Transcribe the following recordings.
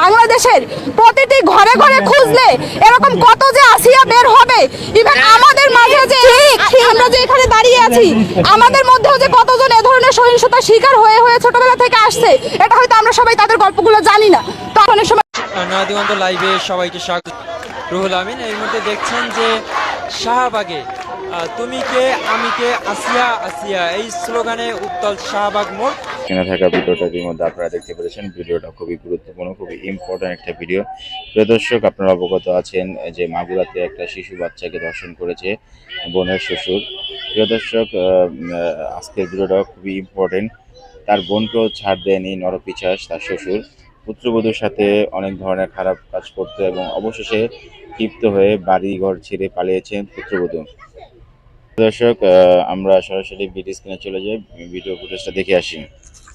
বাংলাদেশের প্রতিটি ঘরে ঘরে খুঁজলে এরকম কত যে আসিয়া বের হবে। ইভেন আমাদের মাঝে যে আমরা যে এখানে দাঁড়িয়ে আছি আমাদের মধ্যেও যে কতজন এ ধরনের সহিংসতার শিকার হয়ে হয়ে ছোটবেলা থেকে আসছে এটা হয়তো আমরা সবাই তাদের গল্পগুলো জানি না। তো অনেক সময় নয়া দিগন্ত লাইভে সবাইকে স্বাগত। রুহুল আমিন এই মুহূর্তে দেখছেন যে শাহবাগে তুমি কে আমি কে আসিয়া আসিয়া এই স্লোগানে উত্তল শাহবাগ মোড়। স্ক্রিনে থাকা ভিডিওটা মধ্যে আপনারা দেখতে পেরেছেন। ভিডিওটা খুবই গুরুত্বপূর্ণ, খুবই ইম্পর্ট্যান্ট একটা ভিডিও প্রিয় দর্শক, আপনারা অবগত আছেন যে মাগুরাতে একটা শিশু বাচ্চাকে ধর্ষণ করেছে বোনের শ্বশুর। প্রিয় দর্শক আজকের ভিডিওটা খুবই ইম্পর্টেন্ট তার বোনকেও ছাড় দেয়নি নরপিচাস তার শ্বশুর। পুত্রবধূর সাথে অনেক ধরনের খারাপ কাজ করতো এবং অবশেষে ক্ষিপ্ত হয়ে বাড়ি ঘর ছেড়ে পালিয়েছেন পুত্রবধূ। দর্শক আমরা সরাসরি ভিডিও স্ক্রিনে চলে যাই, ভিডিও ফুটেজটা দেখে আসি।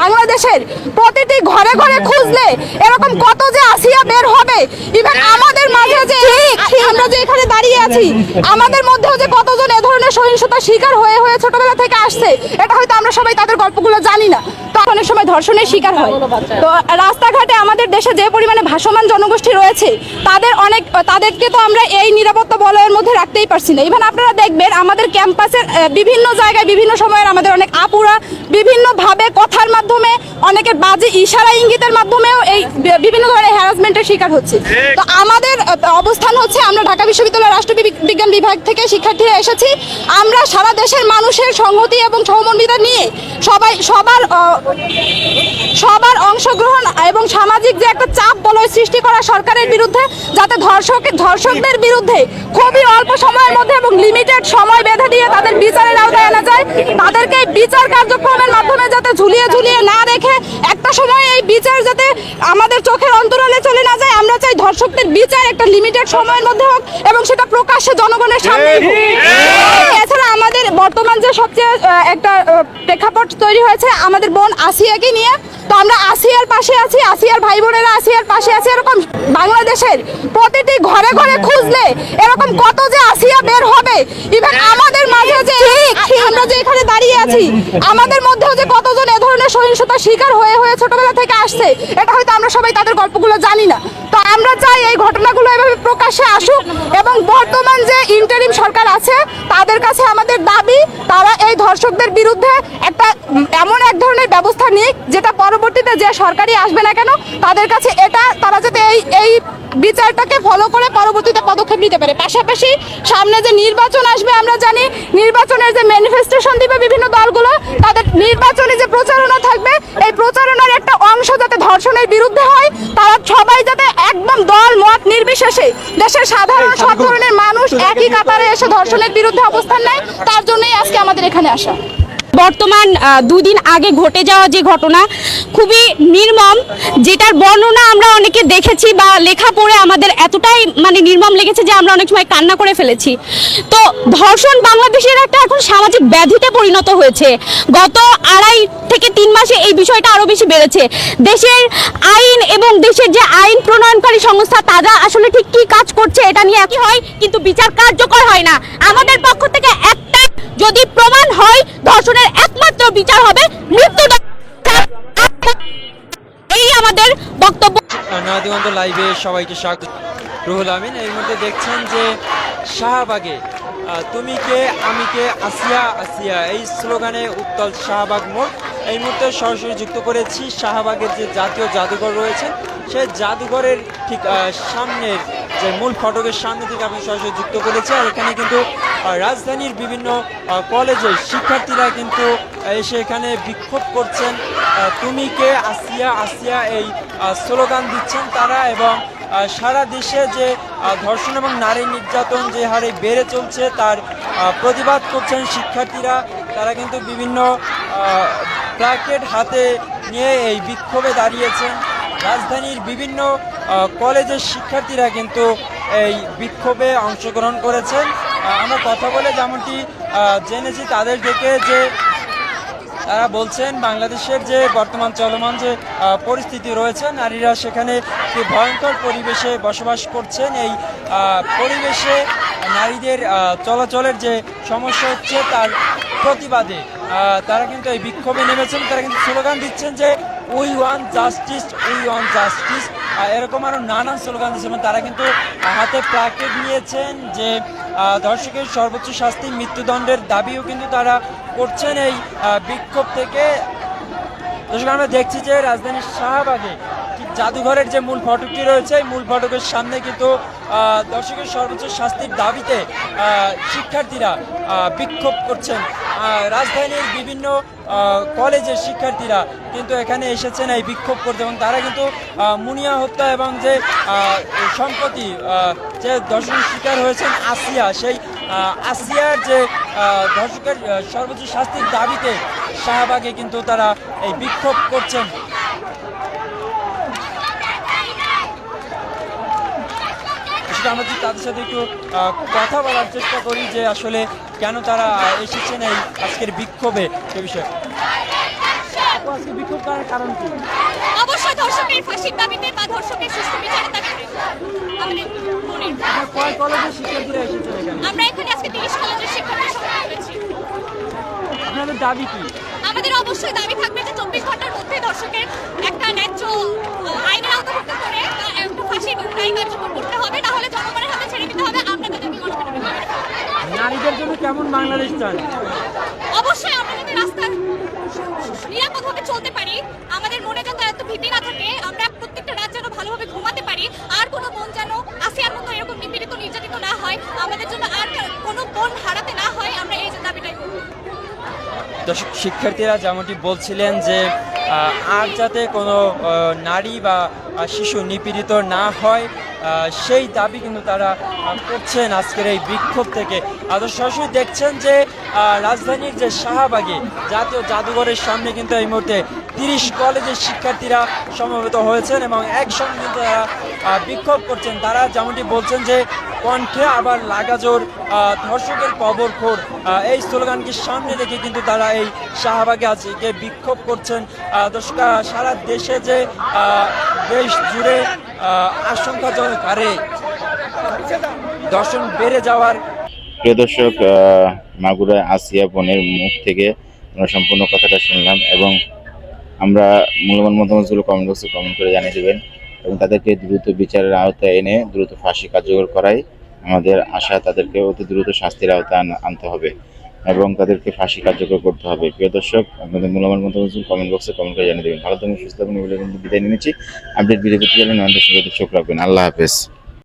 বাংলাদেশের প্রতিটি ঘরে ঘরে খুঁজলে এরকম কত যে আসিয়া বের হবে। ইভেন আমাদের মাঝে যে আমরা যে এখানে দাঁড়িয়ে আছি আমাদের মধ্যেও যে কতজন এ ধরনের সহিংসতার শিকার হয়ে হয়ে ছোটবেলা থেকে আসছে এটা হয়তো আমরা সবাই তাদের গল্পগুলো জানি না। অনেক সময় ধর্ষণের শিকার হয়। তো রাস্তাঘাটে আমাদের দেশে যে পরিমাণে ভাসমান জনগোষ্ঠী রয়েছে তাদের অনেক তাদেরকে তো আমরা এই নিরাপত্তা বলয়ের মধ্যে রাখতেই পারছি না। ইভেন আপনারা দেখবেন আমাদের ক্যাম্পাসের বিভিন্ন জায়গায় বিভিন্ন সময়ের আমাদের অনেক আপুরা বিভিন্নভাবে কথার মাধ্যমে অনেকের বাজে ইশারা ইঙ্গিতের মাধ্যমেও এই বিভিন্ন ধরনের হ্যারাসমেন্টের শিকার হচ্ছে। তো আমাদের অবস্থান হচ্ছে আমরা ঢাকা বিশ্ববিদ্যালয়ের রাষ্ট্রবিজ্ঞান বিভাগ থেকে শিক্ষার্থীরা এসেছি। আমরা সারা দেশের মানুষের সংহতি এবং সহমর্মিতা নিয়ে সবাই সবার সবার অংশগ্রহণ এবং সামাজিক যে একটা চাপ বলয় সৃষ্টি করা সরকারের বিরুদ্ধে যাতে ধর্ষক ধর্ষকদের বিরুদ্ধে খুবই অল্প সময়ের মধ্যে এবং লিমিটেড সময় বেঁধে দিয়ে তাদের বিচারের আওতায় আনা যায় তাদেরকে বিচার কার্যক্রমের মাধ্যমে যাতে ঝুলিয়ে ঝুলিয়ে না রেখে একটা সময় এই বিচার যাতে আমাদের চোখের অন্তরালে চলে না যায় আমরা চাই ধর্ষকদের বিচার একটা লিমিটেড সময়ের মধ্যে হোক এবং সেটা প্রকাশ্যে জনগণের সামনে এছাড়া আমাদের বর্তমান যে সবচেয়ে একটা প্রেক্ষাপট তৈরি হয়েছে আমাদের বোন আসিয়াকে নিয়ে। তো আমরা আসিয়ার পাশে আছি আসিয়ার ভাই বোনেরা আসিয়ার পাশে আছে এরকম বাংলাদেশের প্রতিটি ঘরে ঘরে খুঁজলে এরকম কত যে আসিয়া বের হবে। ইভেন আমাদের মাঝে যে আমরা যে এখানে দাঁড়িয়ে আছি আমাদের মধ্যেও যে ধরনের সহিংসতার শিকার হয়ে হয়ে ছোটবেলা থেকে আসছে, এটা হয়তো আমরা সবাই তাদের গল্পগুলো জানি না। তো আমরা চাই এই ঘটনাগুলো এভাবে প্রকাশ্যে আসুক এবং বর্তমান যে ইন্টারিম সরকার আছে, তাদের কাছে আমাদের দাবি, তারা এই ধর্ষকদের বিরুদ্ধে একটা, এমন এক ধরনের ব্যবস্থা নিক, যেটা পরবর্তীতে যে সরকারই আসবে না কেন, তাদের কাছে এটা, তারা যাতে এই এই বিচারটাকে ফলো করে পরবর্তীতে পদক্ষেপ নিতে পারে। পাশাপাশি সামনে যে নির্বাচন আসবে, আমরা জানি, নির্বাচনের যে ম্যানিফেস্টেশন দিবে বিভিন্ন দলগুলো, তাদের নির্বাচনে যে প্রচারণা থাকবে এই প্রচারণার একটা অংশ ধর্ষণের বিরুদ্ধে হয় তারা সবাই যাতে একদম দল মত নির্বিশেষে দেশের সাধারণ সব ধরনের মানুষ একই কাতারে এসে ধর্ষণের বিরুদ্ধে অবস্থান নেয় তার জন্যই আজকে আমাদের এখানে আসা। বর্তমান দুদিন আগে ঘটে যাওয়া যে ঘটনা, খুবই নির্মম, যেটার বর্ণনা আমরা অনেকে দেখেছি বা লেখা পড়ে আমাদের এতটাই মানে নির্মম লেগেছে যে আমরা অনেক সময় কান্না করে ফেলেছি। তো ধর্ষণ বাংলাদেশের একটা এখন সামাজিক ব্যাধিতে পরিণত হয়েছে। গত আড়াই থেকে তিন মাসে এই বিষয়টা আরও বেশি বেড়েছে। দেশের আইন এবং দেশের যে আইন প্রণয়নকারী সংস্থা, তারা আসলে ঠিক কি কাজ করছে এটা নিয়ে একই হয়, কিন্তু বিচার কার্যকর হয় না। আমাদের পক্ষ থেকে একটাই যদি প্রমাণ হয়, ধর্ষণের একমাত্র বিচার হবে মৃত্যুদণ্ড। এই আমাদের বক্তব্য। নয়া লাইভে সবাইকে স্বাগত। রুহুল আমিন, এই মুহূর্তে দেখছেন যে শাহবাগে তুমি কে, আমি কে, আসিয়া আসিয়া, এই স্লোগানে উত্তল শাহবাগ মোড়। এই মুহূর্তে সরাসরি যুক্ত করেছি শাহবাগের যে জাতীয় জাদুঘর রয়েছে, সেই জাদুঘরের ঠিক সামনের যে মূল ফটকের সামনে থেকে আমি সরাসরি যুক্ত করেছি। আর এখানে কিন্তু রাজধানীর বিভিন্ন কলেজের শিক্ষার্থীরা কিন্তু এসে এখানে বিক্ষোভ করছেন। তুমি কে? আসিয়া আসিয়া এই স্লোগান দিচ্ছেন তারা এবং সারা দেশে যে ধর্ষণ এবং নারী নির্যাতন যে হারে বেড়ে চলছে তার প্রতিবাদ করছেন শিক্ষার্থীরা। তারা কিন্তু বিভিন্ন প্ল্যাকেট হাতে নিয়ে এই বিক্ষোভে দাঁড়িয়েছেন রাজধানীর বিভিন্ন কলেজের শিক্ষার্থীরা কিন্তু এই বিক্ষোভে অংশগ্রহণ করেছেন। আমরা কথা বলে যেমনটি জেনেছি তাদের থেকে যে তারা বলছেন বাংলাদেশের যে বর্তমান চলমান যে পরিস্থিতি রয়েছে, নারীরা সেখানে ভয়ঙ্কর পরিবেশে বসবাস করছেন। এই পরিবেশে নারীদের চলাচলের যে সমস্যা হচ্ছে তার প্রতিবাদে তারা কিন্তু এই বিক্ষোভে নেমেছেন, তারা কিন্তু স্লোগান দিচ্ছেন যে we want justice we want justice এরকম আরও নানান স্লোগান দিয়েছে এবং তারা কিন্তু হাতে প্ল্যাকেট নিয়েছেন যে ধর্ষকের সর্বোচ্চ শাস্তি মৃত্যুদণ্ডের দাবিও কিন্তু তারা করছেন এই বিক্ষোভ থেকে। দর্শক, আমরা দেখছি যে রাজধানীর শাহবাগে জাদুঘরের যে মূল ফটকটি রয়েছে, এই মূল ফটকের সামনে কিন্তু দর্শকের সর্বোচ্চ শাস্তির দাবিতে শিক্ষার্থীরা বিক্ষোভ করছেন। রাজধানীর বিভিন্ন কলেজের শিক্ষার্থীরা কিন্তু এখানে এসেছেন এই বিক্ষোভ করতে এবং তারা কিন্তু মুনিয়া হত্যা এবং যে সম্প্রতি যে দর্শনের শিকার হয়েছেন আসিয়া, সেই আসিয়ার যে ধর্ষকের সর্বোচ্চ শাস্তির দাবিতে শাহবাগে কিন্তু তারা এই বিক্ষোভ করছেন। সেটা আমরা যদি তাদের সাথে একটু আহ, কথা বলার চেষ্টা করি যে আসলে কেন তারা এসেছেন এই আজকের বিক্ষোভে সে বিষয়ে। আজকে বিক্ষোভ করার কারণ কি? অবশ্যই ধর্ষকের ফাঁসির দাবিতে বা ধর্ষকের সুষ্ঠু বিচারের দাবিতে। আমাদের কয় কলেজের শিক্ষার্থীরা এসেছেন এখানে? আমরা এখানে আজকে তিরিশ কলেজের শিক্ষার্থী সমবেত হয়েছি আপনাদের দাবি কি? আমাদের অবশ্যই দাবি থাকবে যে চব্বিশ ঘণ্টার মধ্যে দর্শকের একটা ন্যায্য আইনের আওতাভুক্ত করে বা একটা ফাঁসির রায় কার্যকর করতে হবে না জনগণের হাতে ছেড়ে দিতে হবে আমরা তাদের নারীদের জন্য কেমন বাংলাদেশ চান অবশ্যই আমরা যদি রাস্তায় নিরাপদভাবে চলতে পারি আমাদের মনে যাতে এত ভীতি না থাকে আমরা প্রত্যেকটা রাত যেন ভালোভাবে ঘুমাতে পারি আর কোনো বোন যেন আসিয়ার মতো এরকম নিপীড়িত নির্যাতিত না হয় আমাদের জন্য আর কোনো বোন হারাতে না হয় আমরা এই দাবিটাই করব। দর্শক শিক্ষার্থীরা যেমনটি বলছিলেন যে আর যাতে কোনো নারী বা শিশু নিপীড়িত না হয় সেই দাবি কিন্তু তারা করছেন আজকের এই বিক্ষোভ থেকে। আর সরাসরি দেখছেন যে রাজধানীর যে শাহবাগে জাতীয় জাদুঘরের সামনে কিন্তু এই মুহূর্তে তিরিশ কলেজের শিক্ষার্থীরা সমবেত হয়েছেন এবং একসঙ্গে কিন্তু তারা বিক্ষোভ করছেন। তারা যেমনটি বলছেন যে, কণ্ঠে আবার লাগাজোর ধর্ষকের কবর খোর এই স্লোগানকে সামনে রেখে কিন্তু তারা এই শাহবাগে আজকে বিক্ষোভ করছেন। দর্শক, সারা দেশে যে দেশ জুড়ে আশঙ্কাজনক হারে দর্শন বেড়ে যাওয়ার প্রিয় দর্শক আহ, মাগুরায় আসিয়া বোনের মুখ থেকে আমরা সম্পূর্ণ কথাটা শুনলাম এবং আমরা মূল্যবান মতামতগুলো কমেন্ট বক্সে কমেন্ট করে জানিয়ে দেবেন এবং তাদেরকে দ্রুত বিচারের আওতায় এনে দ্রুত ফাঁসি কার্যকর করাই আমাদের আশা। তাদেরকে অতি দ্রুত শাস্তির আওতায় আনতে হবে। এবং তাদেরকে ফাঁসি কার্যকর করতে হবে। প্রিয় দর্শক, আপনাদের মূল্যবান বলছেন কমেন্ট বক্সে কমেন্ট করে জানিয়ে দেবেন। ভালো থাকুন, সুস্থ থাকুন। বিদায় নিয়েছি আপডেট ভিডিও করতে গেলে নয়ন চোখ রাখবেন। আল্লাহ হাফেজ।